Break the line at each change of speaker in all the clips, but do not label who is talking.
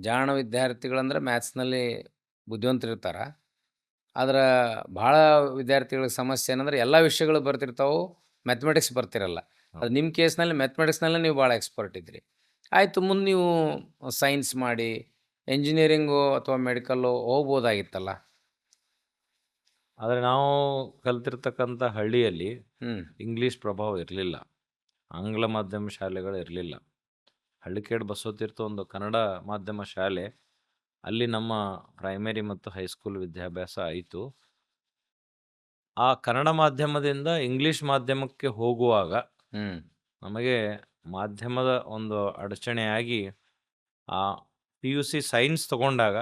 ಜಾಣ ವಿದ್ಯಾರ್ಥಿಗಳಂದ್ರೆ ಮ್ಯಾಥ್ಸ್‌ನಲ್ಲಿ ಬುದ್ಧಿವಂತರಿರ್ತಾರೆ ಆದ್ರೆ ಭಾಳ ವಿದ್ಯಾರ್ಥಿಗಳಿಗೆ ಸಮಸ್ಯೆ ಏನಂದ್ರೆ ಎಲ್ಲ ವಿಷಯಗಳು ಬರ್ತಿರ್ತಾವೆ ಮ್ಯಾಥಮೆಟಿಕ್ಸ್ ಬರ್ತಿರಲ್ಲ. ಅದು ನಿಮ್ಮ ಕೇಸ್‌ನಲ್ಲಿ ಮ್ಯಾಥಮೆಟಿಕ್ಸ್‌ನಲ್ಲೇ ನೀವು ಭಾಳ ಎಕ್ಸ್ಪರ್ಟ್ ಇದ್ರಿ. ಆಯಿತು ಮುಂದೆ ನೀವು ಸೈನ್ಸ್ ಮಾಡಿ ಎಂಜಿನಿಯರಿಂಗು ಅಥವಾ ಮೆಡಿಕಲ್ಲು ಹೋಗ್ಬೋದಾಗಿತ್ತಲ್ಲ?
ಆದರೆ ನಾವು ಕಲ್ತಿರ್ತಕ್ಕಂಥ ಹಳ್ಳಿಯಲ್ಲಿ
ಹ್ಞೂ
ಇಂಗ್ಲೀಷ್ ಪ್ರಭಾವ ಇರಲಿಲ್ಲ. ಆಂಗ್ಲ ಮಾಧ್ಯಮ ಶಾಲೆಗಳು ಇರಲಿಲ್ಲ. ಹಳ್ಳಿಕೇಡ್ ಬಸವತೀರ್ಥ ಒಂದು ಕನ್ನಡ ಮಾಧ್ಯಮ ಶಾಲೆ. ಅಲ್ಲಿ ನಮ್ಮ ಪ್ರೈಮರಿ ಮತ್ತು ಹೈಸ್ಕೂಲ್ ವಿದ್ಯಾಭ್ಯಾಸ ಆಯಿತು. ಆ ಕನ್ನಡ ಮಾಧ್ಯಮದಿಂದ ಇಂಗ್ಲೀಷ್ ಮಾಧ್ಯಮಕ್ಕೆ ಹೋಗುವಾಗ. ನಮಗೆ ಮಾಧ್ಯಮದ ಒಂದು ಅಡಚಣೆಯಾಗಿ ಆ ಪಿ ಯು ಸಿ ಸೈನ್ಸ್ ತಗೊಂಡಾಗ,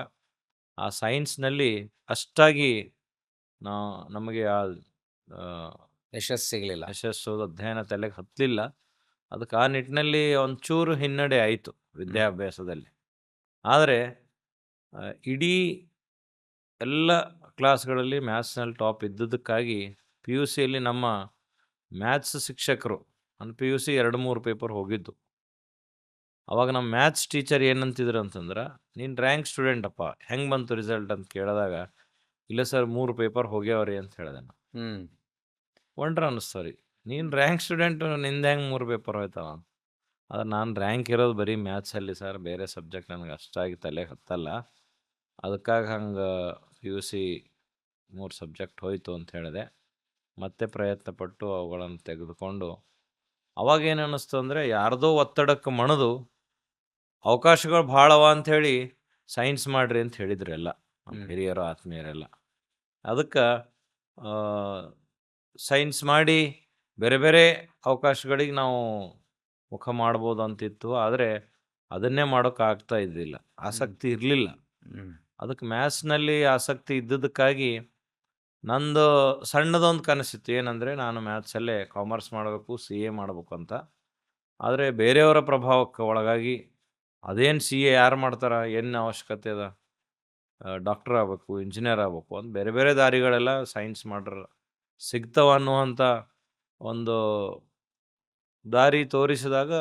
ಆ ಸೈನ್ಸ್‌ನಲ್ಲಿ ಅಷ್ಟಾಗಿ ನಮಗೆ ಆ ಆ
ಯಶಸ್ಸು ಸಿಗಲಿಲ್ಲ.
ಯಶಸ್ಸು, ಅಧ್ಯಯನ ತಲೆಗೆ ಹತ್ತಲಿಲ್ಲ. ಅದಕ್ಕೆ ಆ ನಿಟ್ಟಿನಲ್ಲಿ ಒಂಚೂರು ಹಿನ್ನಡೆ ಆಯಿತು ವಿದ್ಯಾಭ್ಯಾಸದಲ್ಲಿ. ಆದರೆ ಇಡೀ ಎಲ್ಲ ಕ್ಲಾಸ್‌ಗಳಲ್ಲಿ ಮ್ಯಾಥ್ಸ್‌ನಲ್ಲಿ ಟಾಪ್ ಇದ್ದಿದ್ದಕ್ಕಾಗಿ ಪಿ.ಯು.ಸಿಯಲ್ಲಿ ನಮ್ಮ ಮ್ಯಾಥ್ಸ್ ಶಿಕ್ಷಕರು ನನ್ನ ಪಿ.ಯು.ಸಿ 2, 3 ಪೇಪರ್ ಹೋಗಿದ್ದು. ಅವಾಗ ನಮ್ಮ ಮ್ಯಾಥ್ಸ್ ಟೀಚರ್ ಏನಂತಿದ್ರು ಅಂತಂದ್ರೆ, "ನೀನು ರ್ಯಾಂಕ್ ಸ್ಟೂಡೆಂಟಪ್ಪ, ಹೆಂಗೆ ಬಂತು ರಿಸಲ್ಟ್?" ಅಂತ ಕೇಳಿದಾಗ, "ಇಲ್ಲ ಸರ್ ಮೂರು ಪೇಪರ್ ಹೋಗ್ಯಾವ್ರಿ" ಅಂತ ಹೇಳಿದೆ ನಾನು.
ಹ್ಞೂ
ಒಂಡ್ರ ಅನ್ನಿಸ್ತು ರೀ. "ನೀನು ರ್ಯಾಂಕ್ ಸ್ಟೂಡೆಂಟು ನಿಂದ ಹೆಂಗೆ ಮೂರು ಪೇಪರ್ ಹೋಯ್ತವ ಆದ್ರೆ ನಾನು ರ್ಯಾಂಕ್ ಇರೋದು ಬರೀ ಮ್ಯಾಥ್ಸಲ್ಲಿ ಸರ್, ಬೇರೆ ಸಬ್ಜೆಕ್ಟ್ ನನಗೆ ಅಷ್ಟಾಗಿ ತಲೆ ಹತ್ತಲ್ಲ. ಅದಕ್ಕಾಗಿ ಹಂಗೆ ಪಿ ಯು ಸಿ ಮೂರು ಸಬ್ಜೆಕ್ಟ್ ಹೋಯಿತು ಅಂತ ಹೇಳಿದೆ. ಮತ್ತೆ ಪ್ರಯತ್ನ ಪಟ್ಟು ಅವುಗಳನ್ನು ತೆಗೆದುಕೊಂಡು ಅವಾಗ ಏನು ಅನ್ನಿಸ್ತು ಅಂದರೆ, ಯಾರ್ದೋ ಒತ್ತಡಕ್ಕೆ ಮಣದು ಅವಕಾಶಗಳು ಭಾಳವ ಅಂಥೇಳಿ ಸೈನ್ಸ್ ಮಾಡಿರಿ ಅಂತ ಹೇಳಿದ್ರು ಎಲ್ಲ. ನಮ್ಮ
ಹ್ಮ್.
ಹಿರಿಯರು, ಆತ್ಮೀಯರೆಲ್ಲ. ಅದಕ್ಕೆ ಸೈನ್ಸ್ ಮಾಡಿ ಬೇರೆ ಬೇರೆ ಅವಕಾಶಗಳಿಗೆ ನಾವು ಮುಖ ಮಾಡ್ಬೋದು ಅಂತಿತ್ತು. ಆದರೆ ಅದನ್ನೇ ಮಾಡೋಕ್ಕಾಗ್ತಾ ಇದ್ದಿಲ್ಲ. ಆಸಕ್ತಿ ಇರಲಿಲ್ಲ. ಅದಕ್ಕೆ ಮ್ಯಾಥ್ಸ್‌ನಲ್ಲಿ ಆಸಕ್ತಿ ಇದ್ದದಕ್ಕಾಗಿ ನಂದು ಸಣ್ಣದೊಂದು ಕನಸಿತ್ತು. ಏನಂದರೆ ನಾನು ಮ್ಯಾಥ್ಸಲ್ಲೇ ಕಾಮರ್ಸ್ ಮಾಡಬೇಕು, ಸಿ ಎ ಮಾಡಬೇಕು ಅಂತ. ಆದರೆ ಬೇರೆಯವರ ಪ್ರಭಾವಕ್ಕೆ ಒಳಗಾಗಿ ಅದೇನು ಸಿ ಎ ಯಾರು ಮಾಡ್ತಾರೆ ಏನು ಅವಶ್ಯಕತೆ ಅದ? ಡಾಕ್ಟರ್ ಆಗಬೇಕು, ಇಂಜಿನಿಯರ್ ಆಗಬೇಕು ಅಂತ ಬೇರೆ ಬೇರೆ ದಾರಿಗಳೆಲ್ಲ ಸೈನ್ಸ್ ಮಾಡ್ರ ಸಿಗ್ತವ ಅನ್ನುವಂಥ ಒಂದು ದಾರಿ ತೋರಿಸಿದಾಗ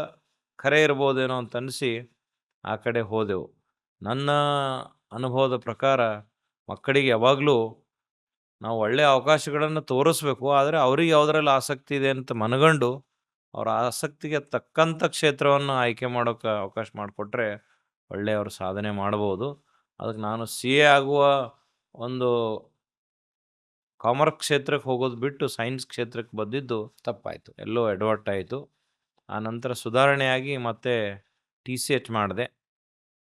ಖರೆ ಇರ್ಬೋದೇನೋ ಅಂತ ಅನಿಸಿ ಆ ಕಡೆ ಹೋದೆವು. ನನ್ನ ಅನುಭವದ ಪ್ರಕಾರ ಮಕ್ಕಳಿಗೆ ಯಾವಾಗಲೂ ನಾವು ಒಳ್ಳೆಯ ಅವಕಾಶಗಳನ್ನು ತೋರಿಸ್ಬೇಕು. ಆದರೆ ಅವ್ರಿಗೆ ಯಾವುದ್ರಲ್ಲಿ ಆಸಕ್ತಿ ಇದೆ ಅಂತ ಮನಗಂಡು, ಅವರ ಆಸಕ್ತಿಗೆ ತಕ್ಕಂಥ ಕ್ಷೇತ್ರವನ್ನು ಆಯ್ಕೆ ಮಾಡೋಕ್ಕೆ ಅವಕಾಶ ಮಾಡಿಕೊಟ್ರೆ ಒಳ್ಳೆಯವರು ಸಾಧನೆ ಮಾಡ್ಬೋದು. ಅದಕ್ಕೆ ನಾನು ಸಿ.ಎ ಆಗುವ ಒಂದು ಕಾಮರ್ಸ್ ಕ್ಷೇತ್ರಕ್ಕೆ ಹೋಗೋದು ಬಿಟ್ಟು ಸೈನ್ಸ್ ಕ್ಷೇತ್ರಕ್ಕೆ ಬಂದಿದ್ದು
ತಪ್ಪಾಯಿತು
ಎಲ್ಲೋ ಎಡವಟ್ಟು ಆಯಿತು. ಆ ನಂತರ ಸುಧಾರಣೆಯಾಗಿ ಮತ್ತೆ ಟಿ ಸಿ ಎಚ್ ಮಾಡಿದೆ.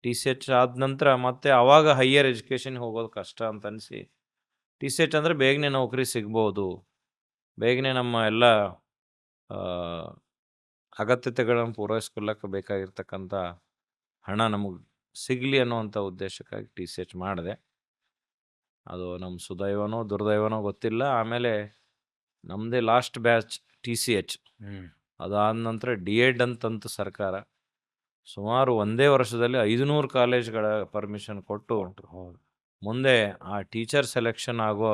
ಟಿ ಸಿ ಎಚ್ ಆದ ನಂತರ ಮತ್ತೆ ಆವಾಗ ಹೈಯರ್ ಎಜುಕೇಷನ್‌ಗೆ ಹೋಗೋದು ಕಷ್ಟ ಅಂತ ಅನಿಸಿ, ಟಿ ಸಿ ಎಚ್ ಅಂದರೆ ಬೇಗನೆ ನೌಕರಿ ಸಿಗ್ಬೋದು. ಬೇಗನೆ ನಮ್ಮ ಎಲ್ಲ ಅಗತ್ಯತೆಗಳನ್ನು ಪೂರೈಸ್ಕೊಳ್ಳೋಕೆ ಬೇಕಾಗಿರ್ತಕ್ಕಂಥ ಹಣ ನಮಗೆ ಸಿಗಲಿ ಅನ್ನುವಂಥ ಉದ್ದೇಶಕ್ಕಾಗಿ ಟಿ ಸಿ ಎಚ್ ಮಾಡಿದೆ. ಅದು ನಮ್ಮ ಸುದೈವನೋ, ದುರ್ದೈವನೋ ಗೊತ್ತಿಲ್ಲ. ಆಮೇಲೆ ನಮ್ಮದೇ last batch T
C H
ಅದಾದ ನಂತರ ಡಿ.ಎಡ್ ಅಂತಂತ ಸರ್ಕಾರ. ಸುಮಾರು ಒಂದೇ ವರ್ಷದಲ್ಲಿ 500 ಕಾಲೇಜ್‌ಗಳ ಪರ್ಮಿಷನ್ ಕೊಟ್ಟು. ಮುಂದೆ ಆ ಟೀಚರ್ ಸೆಲೆಕ್ಷನ್ ಆಗೋ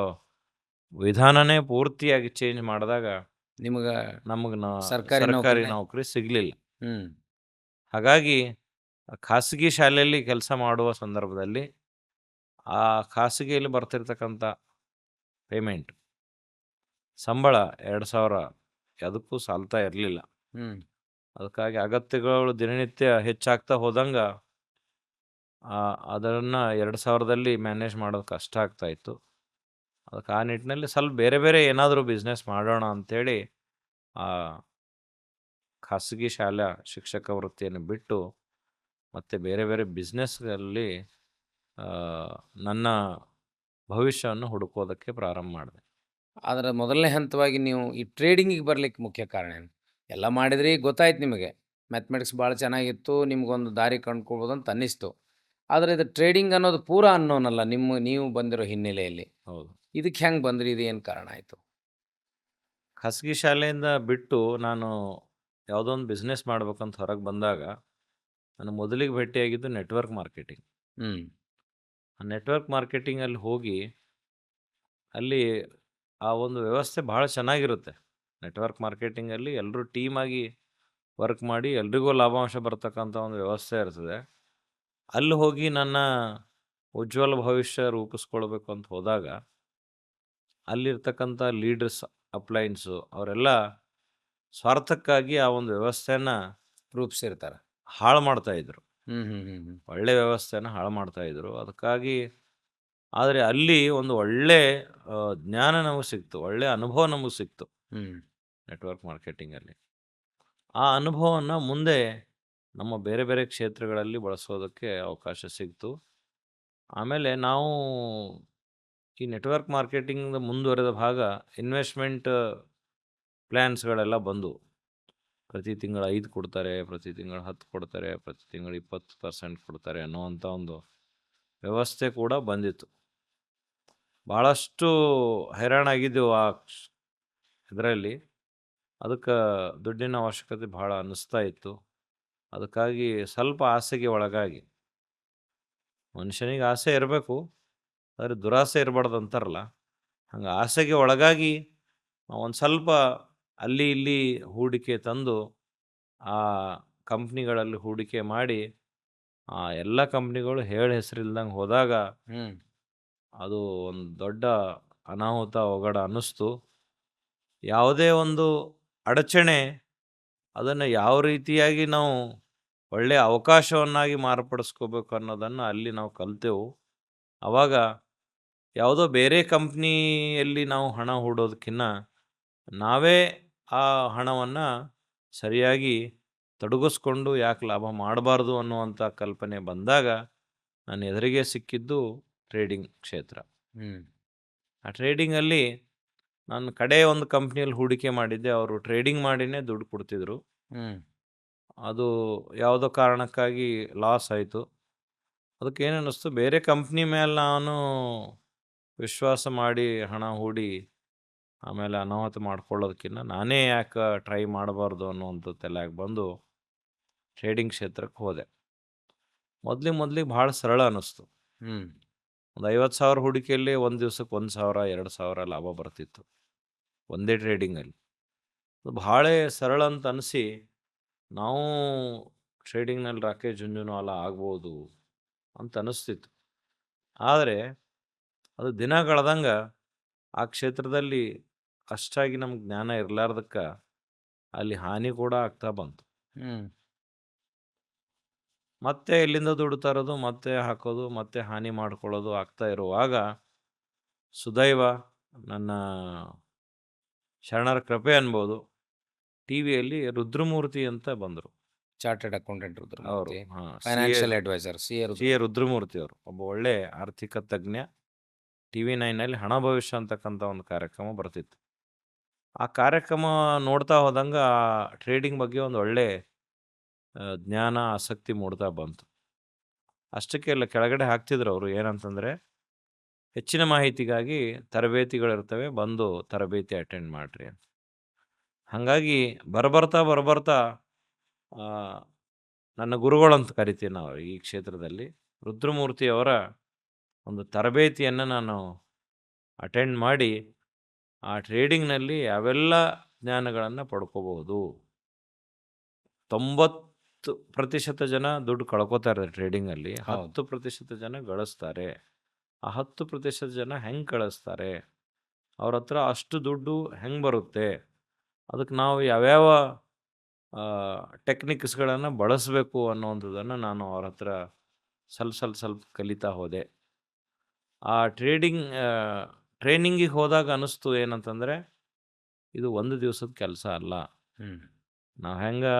ವಿಧಾನನೇ ಪೂರ್ತಿಯಾಗಿ ಚೇಂಜ್ ಮಾಡಿದಾಗ
ನಿಮಗೆ
ನಮಗೆ
ಸರ್ಕಾರಿ
ಸರ್ಕಾರಿ ನೌಕರಿ ಸಿಗಲಿಲ್ಲ. ಹಾಗಾಗಿ ಖಾಸಗಿ ಶಾಲೆಯಲ್ಲಿ ಕೆಲಸ ಮಾಡುವ ಸಂದರ್ಭದಲ್ಲಿ ಆ ಖಾಸಗಿಯಲ್ಲಿ ಬರ್ತಿರ್ತಕ್ಕಂಥ ಪೇಮೆಂಟ್ ಸಂಬಳ ಎರಡು ಸಾವಿರ ಅದಕ್ಕೂ ಸಾಲ್ತಾ ಇರಲಿಲ್ಲ. ಅದಕ್ಕಾಗಿ ಅಗತ್ಯಗಳು ದಿನನಿತ್ಯ ಹೆಚ್ಚಾಗ್ತಾ ಹೋದಂಗೆ ಅದನ್ನು ಎರಡು ಸಾವಿರದಲ್ಲಿ ಮ್ಯಾನೇಜ್ ಮಾಡೋದು ಕಷ್ಟ ಆಗ್ತಾ ಇತ್ತು. ಅದಕ್ಕೆ ಆ ನಿಟ್ಟಿನಲ್ಲಿ ಸ್ವಲ್ಪ ಬೇರೆ ಬೇರೆ ಏನಾದರೂ ಬಿಸ್ನೆಸ್ ಮಾಡೋಣ ಅಂಥೇಳಿ ಆ ಖಾಸಗಿ ಶಾಲಾ ಶಿಕ್ಷಕ ವೃತ್ತಿಯನ್ನು ಬಿಟ್ಟು ಮತ್ತೆ ಬೇರೆ ಬೇರೆ ಬಿಸ್ನೆಸ್‌ಗಳಲ್ಲಿ ನನ್ನ ಭವಿಷ್ಯವನ್ನು ಹುಡುಕೋದಕ್ಕೆ ಪ್ರಾರಂಭ ಮಾಡಿದೆ.
ಆದರೆ ಮೊದಲನೇ ಹಂತವಾಗಿ ನೀವು ಈ ಟ್ರೇಡಿಂಗಿಗೆ ಬರಲಿಕ್ಕೆ ಮುಖ್ಯ ಕಾರಣ ಏನು? ಎಲ್ಲ ಮಾಡಿದ್ರಿ ಗೊತ್ತಾಯ್ತು ನಿಮಗೆ. ಮ್ಯಾಥಮೆಟಿಕ್ಸ್ ಭಾಳ ಚೆನ್ನಾಗಿತ್ತು. ನಿಮಗೊಂದು ದಾರಿ ಕಂಡುಕೊಳ್ಬೋದು ಅಂತ ಅನ್ನಿಸ್ತು. ಆದರೆ ಇದು ಟ್ರೇಡಿಂಗ್ ಅನ್ನೋದು ಪೂರ ಅನ್ನೋನಲ್ಲ ನಿಮ್ಮ ನೀವು ಬಂದಿರೋ ಹಿನ್ನೆಲೆಯಲ್ಲಿ.
ಹೌದು.
ಇದಕ್ಕೆ ಹೆಂಗೆ ಬಂದ್ರಿ? ಇದು ಏನು ಕಾರಣ ಆಯಿತು?
ಖಾಸಗಿ ಶಾಲೆಯಿಂದ ಬಿಟ್ಟು ನಾನು ಯಾವುದೋ ಒಂದು ಬಿಸ್ನೆಸ್ ಮಾಡ್ಬೇಕಂತ ಹೊರಗೆ ಬಂದಾಗ, ನಾನು ಮೊದಲಿಗೆ ಭೇಟಿಯಾಗಿದ್ದು ನೆಟ್ವರ್ಕ್ ಮಾರ್ಕೆಟಿಂಗ್.
ಹ್ಮ್.
ನೆಟ್ವರ್ಕ್ ಮಾರ್ಕೆಟಿಂಗಲ್ಲಿ ಹೋಗಿ ಅಲ್ಲಿ ಆ ಒಂದು ವ್ಯವಸ್ಥೆ ಭಾಳ ಚೆನ್ನಾಗಿರುತ್ತೆ. ನೆಟ್ವರ್ಕ್ ಮಾರ್ಕೆಟಿಂಗಲ್ಲಿ ಎಲ್ಲರೂ ಟೀಮಾಗಿ ವರ್ಕ್ ಮಾಡಿ ಎಲ್ರಿಗೂ ಲಾಭಾಂಶ ಬರ್ತಕ್ಕಂಥ ಒಂದು ವ್ಯವಸ್ಥೆ ಇರ್ತದೆ. ಅಲ್ಲಿ ಹೋಗಿ ನನ್ನ ಉಜ್ವಲ ಭವಿಷ್ಯ ರೂಪಿಸ್ಕೊಳ್ಬೇಕು ಅಂತ ಹೋದಾಗ ಅಲ್ಲಿರ್ತಕ್ಕಂಥ ಲೀಡರ್ಸ್, ಅಪ್ಲೈನ್ಸು ಅವರೆಲ್ಲ ಸ್ವಾರ್ಥಕ್ಕಾಗಿ ಆ ಒಂದು ವ್ಯವಸ್ಥೆಯನ್ನು
ರೂಪಿಸಿರ್ತಾರೆ
ಹಾಳು ಮಾಡ್ತಾ ಇದ್ರು
ಹ್ಮ್ ಹ್ಮ್ ಹ್ಮ್ ಹ್ಮ್.
ಒಳ್ಳೆ ವ್ಯವಸ್ಥೆನ ಹಾಳು ಮಾಡ್ತಾ ಇದ್ರು. ಅದಕ್ಕಾಗಿ ಆದರೆ ಅಲ್ಲಿ ಒಂದು ಒಳ್ಳೆ ಜ್ಞಾನ ನಮಗೆ ಸಿಕ್ತು. ಒಳ್ಳೆ ಅನುಭವ ನಮಗೆ ಸಿಕ್ತು.
ಹ್ಮ್.
ನೆಟ್ವರ್ಕ್ ಮಾರ್ಕೆಟಿಂಗಲ್ಲಿ. ಆ ಅನುಭವವನ್ನು ಮುಂದೆ ನಮ್ಮ ಬೇರೆ ಬೇರೆ ಕ್ಷೇತ್ರಗಳಲ್ಲಿ ಬಳಸೋದಕ್ಕೆ ಅವಕಾಶ ಸಿಕ್ತು. ಆಮೇಲೆ ನಾವು ಈ ನೆಟ್ವರ್ಕ್ ಮಾರ್ಕೆಟಿಂಗ್ ಮುಂದುವರೆದ ಭಾಗ ಇನ್ವೆಸ್ಟ್ಮೆಂಟ್ ಪ್ಲ್ಯಾನ್ಸ್ಗಳೆಲ್ಲ ಬಂದವು. ಪ್ರತಿ ತಿಂಗಳು ಐದು ಕೊಡ್ತಾರೆ, ಪ್ರತಿ ತಿಂಗಳು ಹತ್ತು ಕೊಡ್ತಾರೆ, ಪ್ರತಿ ತಿಂಗಳು ಇಪ್ಪತ್ತು ಪರ್ಸೆಂಟ್ ಕೊಡ್ತಾರೆ ಅನ್ನುವಂಥ ಒಂದು ವ್ಯವಸ್ಥೆ ಕೂಡ ಬಂದಿತ್ತು. ಭಾಳಷ್ಟು ಹೈರಾಣಾಗಿದ್ದೆವು ಆ ಇದರಲ್ಲಿ. ಅದಕ್ಕೆ ದುಡ್ಡಿನ ಅವಶ್ಯಕತೆ ಭಾಳ ಅನ್ನಿಸ್ತಾ ಇತ್ತು. ಅದಕ್ಕಾಗಿ ಸ್ವಲ್ಪ ಆಸೆಗೆ ಒಳಗಾಗಿ. ಮನುಷ್ಯನಿಗೆ ಆಸೆ ಇರಬೇಕು, ಆದರೆ ದುರಾಸೆ ಇರಬಾರ್ದು ಅಂತಾರಲ್ಲ. ಹಂಗೆ ಆಸೆಗೆ ಒಳಗಾಗಿ ಒಂದು ಸ್ವಲ್ಪ ಅಲ್ಲಿ ಇಲ್ಲಿ ಹೂಡಿಕೆ ತಂದು ಆ ಕಂಪ್ನಿಗಳಲ್ಲಿ ಹೂಡಿಕೆ ಮಾಡಿ ಆ ಎಲ್ಲ ಕಂಪ್ನಿಗಳು ಹೇಳ ಹೆಸರಿಲ್ದಂಗೆ ಹೋದಾಗ ಅದು ಒಂದು ದೊಡ್ಡ ಅನಾಹುತ ಒಗಡ ಅನ್ನಿಸ್ತು. ಯಾವುದೇ ಒಂದು ಅಡಚಣೆ ಅದನ್ನು ಯಾವ ರೀತಿಯಾಗಿ ನಾವು ಒಳ್ಳೆಯ ಅವಕಾಶವನ್ನಾಗಿ ಮಾರ್ಪಡಿಸ್ಕೋಬೇಕು ಅನ್ನೋದನ್ನು ಅಲ್ಲಿ ನಾವು ಕಲ್ತೆವು. ಆವಾಗ ಯಾವುದೋ ಬೇರೆ ಕಂಪ್ನಿಯಲ್ಲಿ ನಾವು ಹಣ ಹೂಡೋದಕ್ಕಿಂತ ನಾವೇ ಆ ಹಣವನ್ನು ಸರಿಯಾಗಿ ತೊಡಗಿಸ್ಕೊಂಡು ಯಾಕೆ ಲಾಭ ಮಾಡಬಾರ್ದು ಅನ್ನುವಂಥ ಕಲ್ಪನೆ ಬಂದಾಗ ನನ್ನ ಎದುರಿಗೆ ಸಿಕ್ಕಿದ್ದು ಟ್ರೇಡಿಂಗ್ ಕ್ಷೇತ್ರ. ಆ ಟ್ರೇಡಿಂಗಲ್ಲಿ ನಾನು ಕಡೆ ಒಂದು ಕಂಪ್ನಿಯಲ್ಲಿ ಹೂಡಿಕೆ ಮಾಡಿದ್ದೆ ಅವರು ಟ್ರೇಡಿಂಗ್ ಮಾಡಿನೇ ದುಡ್ಡು ಕೊಡ್ತಿದ್ರು. ಅದು ಯಾವುದೋ ಕಾರಣಕ್ಕಾಗಿ ಲಾಸ್ ಆಯಿತು. ಅದಕ್ಕೆ ಏನು ಅನ್ನಿಸ್ತು ಬೇರೆ ಕಂಪ್ನಿ ಮೇಲೆ ನಾನು ವಿಶ್ವಾಸ ಮಾಡಿ ಹಣ ಹೂಡಿ ಆಮೇಲೆ ಅನಾಹುತ ಮಾಡ್ಕೊಳ್ಳೋದಕ್ಕಿಂತ ನಾನೇ ಯಾಕೆ ಟ್ರೈ ಮಾಡಬಾರ್ದು ಅನ್ನೋವಂಥ ತಲೆಯಾಗಿ ಬಂದು ಟ್ರೇಡಿಂಗ್ ಕ್ಷೇತ್ರಕ್ಕೆ ಹೋದೆ. ಮೊದಲಿಗೆ ಮೊದಲಿಗೆ ಭಾಳ ಸರಳ ಅನ್ನಿಸ್ತು.
ಹ್ಞೂ
ಒಂದು ಐವತ್ತು ಸಾವಿರ ಹೂಡಿಕೆಯಲ್ಲಿ ಒಂದು ದಿವ್ಸಕ್ಕೆ ಒಂದು ಸಾವಿರ ಎರಡು ಸಾವಿರ ಲಾಭ ಬರ್ತಿತ್ತು. ಒಂದೇ ಟ್ರೇಡಿಂಗಲ್ಲಿ ಅದು ಭಾಳ ಸರಳ ಅಂತ ಅನಿಸಿ ನಾವು ಟ್ರೇಡಿಂಗ್ನಲ್ಲಿ ರಾಕೇಶ್ ಅಲ್ಲ ಆಗ್ಬೋದು ಅಂತ ಅನಿಸ್ತಿತ್ತು. ಆದರೆ ಅದು ದಿನ ಕಳೆದಂಗೆ ಆ ಕ್ಷೇತ್ರದಲ್ಲಿ ಅಷ್ಟಾಗಿ ನಮ್ಗೆ ಜ್ಞಾನ ಇರಲಾರ್ದಕ್ಕೆ ಅಲ್ಲಿ ಹಾನಿ ಕೂಡ ಆಗ್ತಾ ಬಂತು.
ಹ್ಮ್.
ಮತ್ತೆ ಎಲ್ಲಿಂದ ದುಡ್ಡು ತರೋದು ಮತ್ತೆ ಹಾಕೋದು ಮತ್ತೆ ಹಾನಿ ಮಾಡ್ಕೊಳ್ಳೋದು ಆಗ್ತಾ ಇರುವಾಗ ಸುದೈವ ನನ್ನ ಶರಣರ ಕೃಪೆ ಅನ್ಬೋದು. ಟಿ ವಿಯಲ್ಲಿ ರುದ್ರಮೂರ್ತಿ ಅಂತ ಬಂದರು.
ಚಾರ್ಟೆಡ್ ಅಕೌಂಟೆಂಟ್
ಅವರು
financial advisor C A
Rudramurthy ಅವರು. ಒಬ್ಬ ಒಳ್ಳೆ ಆರ್ಥಿಕ ತಜ್ಞ. ಟಿ ವಿ ನೈನಲ್ಲಿ ಹಣ ಭವಿಷ್ಯ ಅಂತಕ್ಕಂಥ ಒಂದು ಕಾರ್ಯಕ್ರಮ ಬರ್ತಿತ್ತು. ಆ ಕಾರ್ಯಕ್ರಮ ನೋಡ್ತಾ ಹೋದಂಗೆ ಆ ಟ್ರೇಡಿಂಗ್ ಬಗ್ಗೆ ಒಂದು ಒಳ್ಳೆ ಜ್ಞಾನ, ಆಸಕ್ತಿ ಮೂಡ್ತಾ ಬಂತು. ಅಷ್ಟಕ್ಕೆ ಎಲ್ಲ ಕೆಳಗಡೆ ಹಾಕ್ತಿದ್ರು ಅವರು ಏನಂತಂದರೆ, ಹೆಚ್ಚಿನ ಮಾಹಿತಿಗಾಗಿ ತರಬೇತಿಗಳಿರ್ತವೆ, ಬಂದು ತರಬೇತಿ ಅಟೆಂಡ್ ಮಾಡಿರಿ ಅಂತ. ಹಾಗಾಗಿ ಬರಬರ್ತಾ ಬರಬರ್ತಾ ನನ್ನ ಗುರುಗಳಂತ ಕರಿತೀವಿ ನಾವು ಈ ಕ್ಷೇತ್ರದಲ್ಲಿ, ರುದ್ರಮೂರ್ತಿಯವರ ಒಂದು ತರಬೇತಿಯನ್ನು ನಾನು ಅಟೆಂಡ್ ಮಾಡಿ ಆ ಟ್ರೇಡಿಂಗ್ನಲ್ಲಿ ಯಾವೆಲ್ಲ ಜ್ಞಾನಗಳನ್ನು ಪಡ್ಕೋಬಹುದು. ತೊಂಬತ್ತು ಪ್ರತಿಶತ ಜನ ದುಡ್ಡು ಕಳ್ಕೊತಾರೆ ಟ್ರೇಡಿಂಗಲ್ಲಿ. ಹತ್ತು ಪ್ರತಿಶತ ಜನ ಗಳಿಸ್ತಾರೆ. ಆ ಹತ್ತು ಪ್ರತಿಶತ ಜನ ಹೆಂಗೆ ಕಳಿಸ್ತಾರೆ? ಅವ್ರ ಹತ್ರ ಅಷ್ಟು ದುಡ್ಡು ಹೆಂಗೆ ಬರುತ್ತೆ? ಅದಕ್ಕೆ ನಾವು ಯಾವ್ಯಾವ ಟೆಕ್ನಿಕ್ಸ್ಗಳನ್ನು ಬಳಸಬೇಕು ಅನ್ನೋವಂಥದ್ದನ್ನು ನಾನು ಅವ್ರ ಹತ್ರ ಸ್ವಲ್ಪ ಸ್ವಲ್ಪ ಸ್ವಲ್ಪ ಕಲಿತಾ ಹೋದೆ. ಆ ಟ್ರೇಡಿಂಗ್ ಟ್ರೈನಿಂಗಿಗೆ ಹೋದಾಗ ಅನ್ನಿಸ್ತು ಏನಂತಂದರೆ ಇದು ಒಂದು ದಿವಸದ ಕೆಲಸ ಅಲ್ಲ. ನಾವು ಹೆಂಗೆ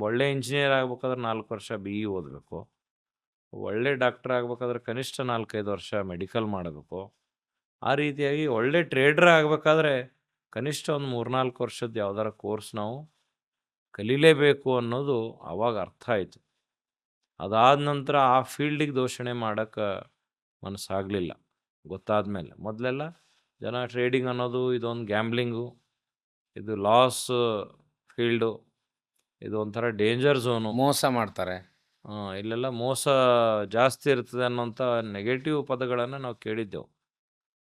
ಒಳ್ಳೆ ಇಂಜಿನಿಯರ್ ಆಗ್ಬೇಕಾದ್ರೆ ನಾಲ್ಕು ವರ್ಷ ಬಿ ಇ ಓದಬೇಕು. ಒಳ್ಳೆ ಡಾಕ್ಟರ್ ಆಗ್ಬೇಕಾದ್ರೆ ಕನಿಷ್ಠ ನಾಲ್ಕೈದು ವರ್ಷ ಮೆಡಿಕಲ್ ಮಾಡಬೇಕು. ಆ ರೀತಿಯಾಗಿ ಒಳ್ಳೆ ಟ್ರೇಡರ್ ಆಗಬೇಕಾದ್ರೆ ಕನಿಷ್ಠ ಒಂದು ಮೂರ್ನಾಲ್ಕು ವರ್ಷದ ಯಾವ್ದಾರ ಕೋರ್ಸ್ ನಾವು ಕಲೀಲೇಬೇಕು ಅನ್ನೋದು ಆವಾಗ ಅರ್ಥ ಆಯಿತು. ಅದಾದ ನಂತರ ಆ ಫೀಲ್ಡಿಗೆ ದೋಷಣೆ ಮಾಡೋಕ್ಕೆ ಮನಸ್ಸಾಗಲಿಲ್ಲ. ಗೊತ್ತಾದ ಮೇಲೆ ಮೊದಲೆಲ್ಲ ಜನ ಟ್ರೇಡಿಂಗ್ ಅನ್ನೋದು ಇದೊಂದು ಗ್ಯಾಂಬ್ಲಿಂಗು ಇದು ಲಾಸ್ ಫೀಲ್ಡು ಇದು ಒಂಥರ ಡೇಂಜರ್ ಝೋನು
ಮೋಸ ಮಾಡ್ತಾರೆ.
ಇಲ್ಲೆಲ್ಲ ಮೋಸ ಜಾಸ್ತಿ ಇರ್ತದೆ ಅನ್ನೋಂಥ ನೆಗೆಟಿವ್ ಪದಗಳನ್ನು ನಾವು ಕೇಳಿದ್ದೆವು.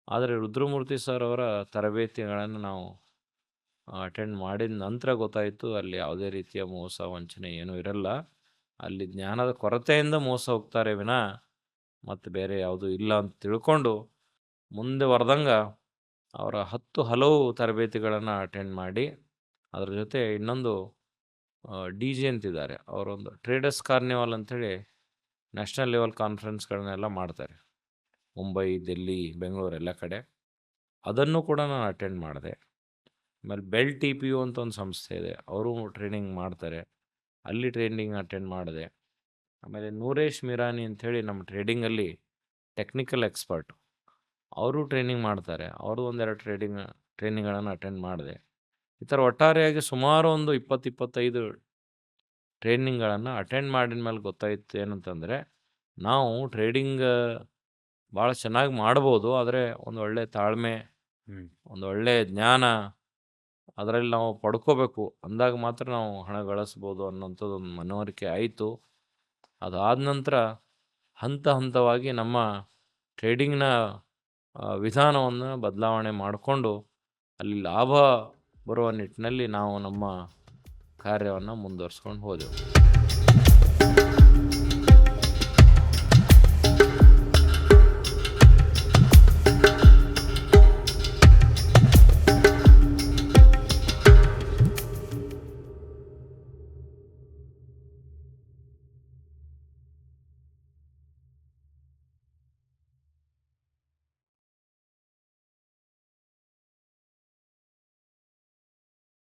ಆದರೆ ರುದ್ರಮೂರ್ತಿ ಸರ್ ಅವರ ತರಬೇತಿಗಳನ್ನು ನಾವು ಅಟೆಂಡ್ ಮಾಡಿದ ನಂತರ ಗೊತ್ತಾಯಿತು ಅಲ್ಲಿ ಯಾವುದೇ ರೀತಿಯ ಮೋಸ ವಂಚನೆ ಏನೂ ಇರಲ್ಲ. ಅಲ್ಲಿ ಜ್ಞಾನದ ಕೊರತೆಯಿಂದ ಮೋಸ ಹೋಗ್ತಾರೆ ವಿನಃ. ಮತ್ತು ಬೇರೆ ಯಾವುದೂ ಇಲ್ಲ ಅಂತ ತಿಳ್ಕೊಂಡು ಮುಂದೆ ಬರ್ದಂಗೆ ಅವರ ಹತ್ತು ಹಲವು ತರಬೇತಿಗಳನ್ನು ಅಟೆಂಡ್ ಮಾಡಿ ಅದರ ಜೊತೆ ಇನ್ನೊಂದು ಡಿ ಜೆ ಅಂತಿದ್ದಾರೆ. ಅವರೊಂದು ಟ್ರೇಡರ್ಸ್ ಕಾರ್ನಿವಲ್ ಅಂಥೇಳಿ ನ್ಯಾಷನಲ್ ಲೆವೆಲ್ ಕಾನ್ಫರೆನ್ಸ್ಗಳನ್ನೆಲ್ಲ ಮಾಡ್ತಾರೆ. ಮುಂಬೈ, ದಿಲ್ಲಿ, ಬೆಂಗಳೂರು ಎಲ್ಲ ಕಡೆ. ಅದನ್ನು ಕೂಡ ನಾನು ಅಟೆಂಡ್ ಮಾಡಿದೆ. ಆಮೇಲೆ ಬೆಲ್ ಟಿ ಪಿ ಯು ಅಂತ ಒಂದು ಸಂಸ್ಥೆ ಇದೆ. ಅವರು ಟ್ರೈನಿಂಗ್ ಮಾಡ್ತಾರೆ. ಅಲ್ಲಿ ಟ್ರೈನಿಂಗ್ ಅಟೆಂಡ್ ಮಾಡಿದೆ. ಆಮೇಲೆ ನೂರೇಶ್ ಮಿರಾನಿ ಅಂಥೇಳಿ ನಮ್ಮ ಟ್ರೇಡಿಂಗಲ್ಲಿ ಟೆಕ್ನಿಕಲ್ ಎಕ್ಸ್ಪರ್ಟ್. ಅವರು ಟ್ರೈನಿಂಗ್ ಮಾಡ್ತಾರೆ. ಅವರು ಒಂದೆರಡು ಟ್ರೇಡಿಂಗ್ ಟ್ರೈನಿಂಗ್ಗಳನ್ನು ಅಟೆಂಡ್ ಮಾಡಿದೆ. ಈ ಥರ ಒಟ್ಟಾರೆಯಾಗಿ ಸುಮಾರು ಒಂದು ಇಪ್ಪತ್ತು ಇಪ್ಪತ್ತೈದು ಟ್ರೈನಿಂಗ್ಗಳನ್ನು ಅಟೆಂಡ್ ಮಾಡಿದ ಮೇಲೆ ಗೊತ್ತಾಯಿತು ಏನಂತಂದರೆ ನಾವು ಟ್ರೇಡಿಂಗ್ ಭಾಳ ಚೆನ್ನಾಗಿ ಮಾಡ್ಬೋದು ಆದರೆ ಒಂದು ಒಳ್ಳೆ ತಾಳ್ಮೆ ಒಂದು ಒಳ್ಳೆ ಜ್ಞಾನ ಅದರಲ್ಲಿ ನಾವು ಪಡ್ಕೋಬೇಕು ಅಂದಾಗ ಮಾತ್ರ ನಾವು ಹಣ ಗಳಿಸ್ಬೋದು ಅನ್ನೋಂಥದ್ದು ಒಂದು ಮನವರಿಕೆ ಆಯಿತು. ಅದಾದ ನಂತರ ಹಂತ ಹಂತವಾಗಿ ನಮ್ಮ ಟ್ರೇಡಿಂಗ್ನ ವಿಧಾನವನ್ನು ಬದಲಾವಣೆ ಮಾಡಿಕೊಂಡು ಅಲ್ಲಿ ಲಾಭ ಬರುವ ನಿಟ್ಟಿನಲ್ಲಿ ನಾವು ನಮ್ಮ ಕಾರ್ಯವನ್ನು ಮುಂದುವರ್ಸ್ಕೊಂಡು ಹೋದೆವು.